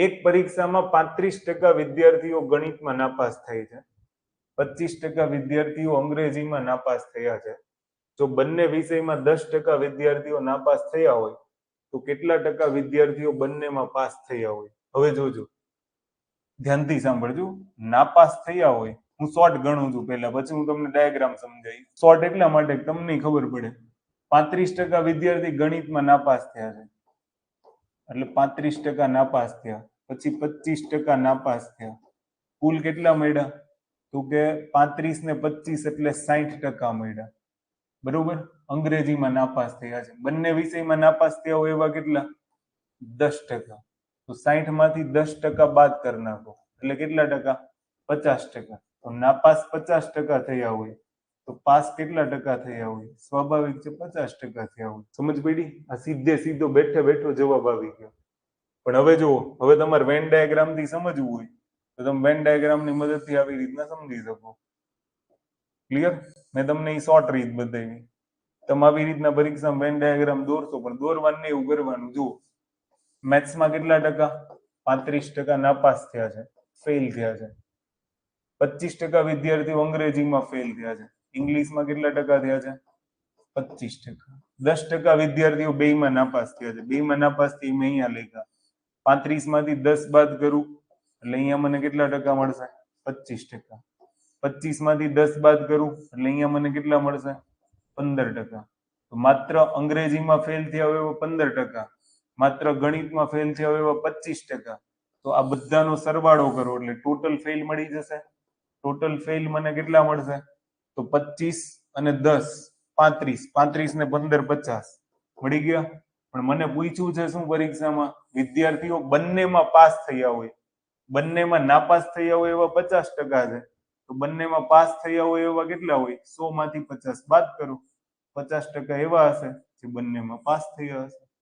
એક પરીક્ષામાં પાંત્રીસ ટકા વિદ્યાર્થીઓ ગણિતમાં નાપાસ થાય છે. પચીસ ટકા વિદ્યાર્થીઓ અંગ્રેજીમાં નાપાસ થયા છે. જો બંને વિષયમાં દસ ટકા વિદ્યાર્થીઓ નાપાસ થયા હોય, તો કેટલા ટકા વિદ્યાર્થીઓ બંનેમાં પાસ થયા હોય? હવે જોજો. ધ્યાનથી સાંભળજો. નાપાસ થયા હોય, હું શોર્ટ ગણું છું પહેલા, પછી હું તમને ડાયાગ્રામ સમજાવીશ. શોર્ટ એટલા માટે તમને ખબર પડે. પાંત્રીસ ટકા વિદ્યાર્થી ગણિતમાં નાપાસ થયા છે. એટલે પાંત્રીસ ટકા નાપાસ થયા. પછી પચીસ ટકા નાપાસ થયા. કુલ કેટલા મળ્યા? તો કે પાંત્રીસ ને પચીસ એટલે સાઠ ટકા મળ્યા. બરોબર? અંગ્રેજીમાં નાપાસ થયા છે. બંને વિષયમાં નાપાસ થયા હોય એવા કેટલા? દસ ટકા. તો સાઠમાંથી દસ ટકા બાદ કરી નાખો. એટલે કેટલા ટકા? પચાસ ટકા. તો નાપાસ પચાસ ટકા થયા હોય. તો પાસ કેટલા ટકા થયા હોય? સ્વાભાવિક છે પચાસ ટકા થયા હોય. સમજ પડી? આ સીધે સીધો બેઠે બેઠો જવાબ આવી ગયો. પણ હવે જુઓ, હવે તમારે વેન ડાયાગ્રામથી સમજવું હોય, તો તમે વેન ડાયાગ્રામની મદદથી આવી રીતના સમજી શકો. ક્લિયર મેં તમને એ શોર્ટ રીત બતાવી. તમે આવી રીતના પરીક્ષામાં વેન ડાયાગ્રામ દોરશો, પણ દોરવાનું એવું કરવાનું. જુઓ મેથ્સમાં કેટલા ટકા? પાંત્રીસ ટકા નાપાસ થયા છે ફેલ થયા છે. પચીસ ટકા વિદ્યાર્થીઓ અંગ્રેજીમાં ફેલ થયા છે, ઇંગ્લિશમાં કેટલા ટકા થયા છે? પચીસ ટકા. દસ ટકા વિદ્યાર્થીઓ બેમાં નાપાસ થયા છે, બેમાં નાપાસથી મેં અહીંયા લખ્યા. પાંત્રીસમાંથી દસ બાદ કરું, એટલે અહીંયા મને કેટલા ટકા મળશે? પચીસ ટકા. પચીસમાંથી દસ બાદ કરું, એટલે અહીંયા મને કેટલા મળશે? પંદર ટકા. તો માત્ર અંગ્રેજીમાં ફેલ થયા હોય એવા પંદર ટકા. માત્ર ગણિતમાં ફેલ થયા હોય એવા પચીસ ટકા. તો આ બધાનો સરવાળો કરો, એટલે ટોટલ ફેલ મળી જશે. ટોટલ ફેલ મને કેટલા મળશે? તો પચીસ અને દસ, પાંત્રીસ. પાંત્રીસ ને પંદર પચાસ. મળી ગયા? પણ મને પૂછ્યું છે શું પરીક્ષામાં? વિદ્યાર્થીઓ બંનેમાં પાસ થયા હોય. બંનેમાં નાપાસ થયા હોય એવા પચાસ ટકા છે. તો બંનેમાં પાસ થયા હોય એવા કેટલા હોય? સો માંથી પચાસ. બાદ કરો. પચાસ ટકા એવા હશે જે બંનેમાં પાસ થયા હશે.